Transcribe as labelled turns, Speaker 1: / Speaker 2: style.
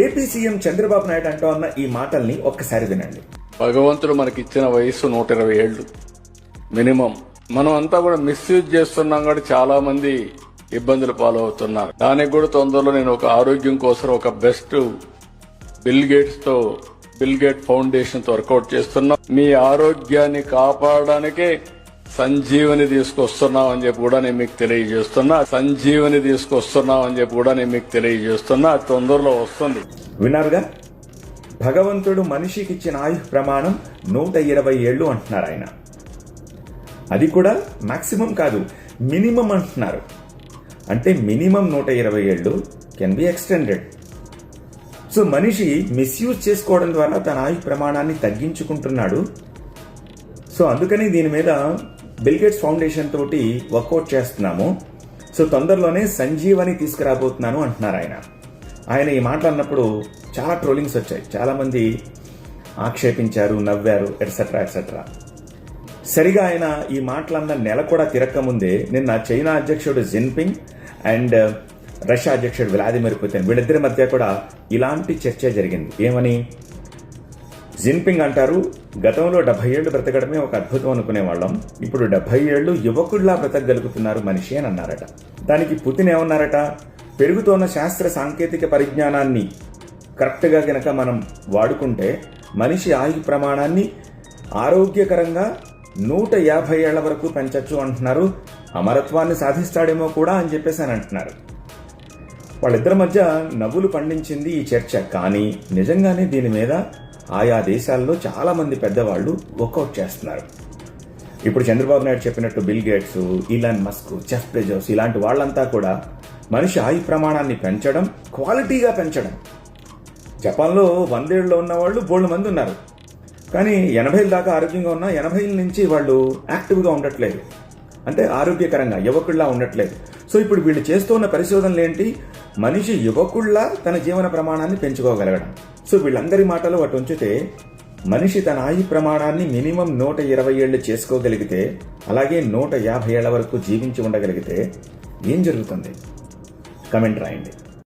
Speaker 1: AP CM Chandrababu Naidu అంటూ అన్న ఈ మాటల్ని ఒక్కసారి వినండి.
Speaker 2: భగవంతుడు మనకిచ్చిన వయసు నూట ఇరవై ఏళ్ళు. మినిమం. మనం అంతా కూడా మిస్యూజ్ చేస్తున్నాం కూడా చాలా మంది ఇబ్బందులు పాలవుతున్నారు. దానికి కూడా తొందరలో నేను ఒక ఆరోగ్యం కోసం ఒక బెస్ట్ బిల్ గేట్స్తో బిల్ గేట్ ఫౌండేషన్తో వర్కౌట్ చేస్తున్నా. మీ ఆరోగ్యాన్ని కాపాడడానికే సంజీవని తీసుకొస్తున్నాం అని చెప్పి కూడా నేను మీకు తెలియజేస్తున్నా. సంజీవని తీసుకొస్తున్నాం అని చెప్పి కూడా నేను మీకు తెలియజేస్తున్నా. తొందరలో వస్తుంది.
Speaker 1: విన్నారుగా? భగవంతుడు మనిషికి ఇచ్చిన ఆయుష్ ప్రమాణం నూట ఇరవై ఏళ్ళు అంటున్నారు ఆయన. అది కూడా మాక్సిమం కాదు మినిమం అంటున్నారు. అంటే మినిమం నూట ఇరవై ఏళ్ళు కెన్ బి ఎక్స్టెండెడ్ సో మనిషి మిస్యూజ్ చేసుకోవడం ద్వారా తన ఆయుష్ ప్రమాణాన్ని తగ్గించుకుంటున్నాడు. సో అందుకని దీని మీద బిల్గేట్స్ ఫౌండేషన్ తోటి వర్కౌట్ చేస్తున్నాము. సో తొందరలోనే సంజీవని తీసుకురాబోతున్నాను అంటున్నారు ఆయన. ఆయన ఈ మాటలు అన్నప్పుడు చాలా ట్రోలింగ్స్ వచ్చాయి. చాలామంది ఆక్షేపించారు నవ్వారు ఎట్సెట్రా ఎట్సెట్రా సరిగా ఆయన ఈ మాటలన్న నెల కూడా తిరక్కముందే నిన్న చైనా అధ్యక్షుడు జిన్పింగ్ అండ్ uh, రష్యా అధ్యక్షుడు వ్లాదిమిర్ పుతిన్ వీళ్ళిద్దరి మధ్య కూడా ఇలాంటి చర్చ జరిగింది. ఏమని? జిన్పింగ్ అంటారు. గతంలో డెబ్బై ఏళ్ళు బ్రతకడమే ఒక అద్భుతం అనుకునే వాళ్ళం ఇప్పుడు డెబ్బై ఏళ్ళు యువకుల్లా బ్రతకగలుగుతున్నారు మనిషి అని అన్నారట. దానికి పుతిన్ ఏమన్నారట? పెరుగుతోన్న శాస్త్ర సాంకేతిక పరిజ్ఞానాన్ని కరెక్ట్గా గనక మనం వాడుకుంటే మనిషి ఆయు ప్రమాణాన్ని ఆరోగ్యకరంగా నూట యాభై ఏళ్ళ వరకు పెంచచ్చు అంటున్నారు. అమరత్వాన్ని సాధిస్తాడేమో కూడా అని చెప్పేసి అని అంటున్నారు. వాళ్ళిద్దరి మధ్య నవ్వులు పండించింది ఈ చర్చ. కానీ నిజంగానే దీని మీద ఆయా దేశాల్లో చాలామంది పెద్దవాళ్ళు వర్కౌట్ చేస్తున్నారు. ఇప్పుడు చంద్రబాబు నాయుడు చెప్పినట్టు Bill Gates Elon Musk Jeff Bezos ఇలాంటి వాళ్ళంతా కూడా మనిషి ఆయు ప్రమాణాన్ని పెంచడం క్వాలిటీగా పెంచడం. జపాన్లో వందేళ్ళలో ఉన్న వాళ్ళు బోల్డ్ మంది ఉన్నారు. కానీ ఎనభైల దాకా ఆరోగ్యంగా ఉన్న ఎనభైల నుంచి వాళ్ళు యాక్టివ్గా ఉండట్లేదు. అంటే ఆరోగ్యకరంగా యువకుల్లా ఉండట్లేదు. సో ఇప్పుడు వీళ్ళు చేస్తున్న పరిశోధనలు ఏంటి మనిషి యువకుల్లా తన జీవన ప్రమాణాన్ని పెంచుకోగలగడం. సో వీళ్ళందరి మాటలు అటు ఉంచితే మనిషి తన ఆయు ప్రమాణాన్ని మినిమం నూట ఇరవై ఏళ్ళు చేసుకోగలిగితే అలాగే నూట యాభై ఏళ్ళ వరకు జీవించి ఉండగలిగితే ఏం జరుగుతుంది? కమెంట్ రాయండి.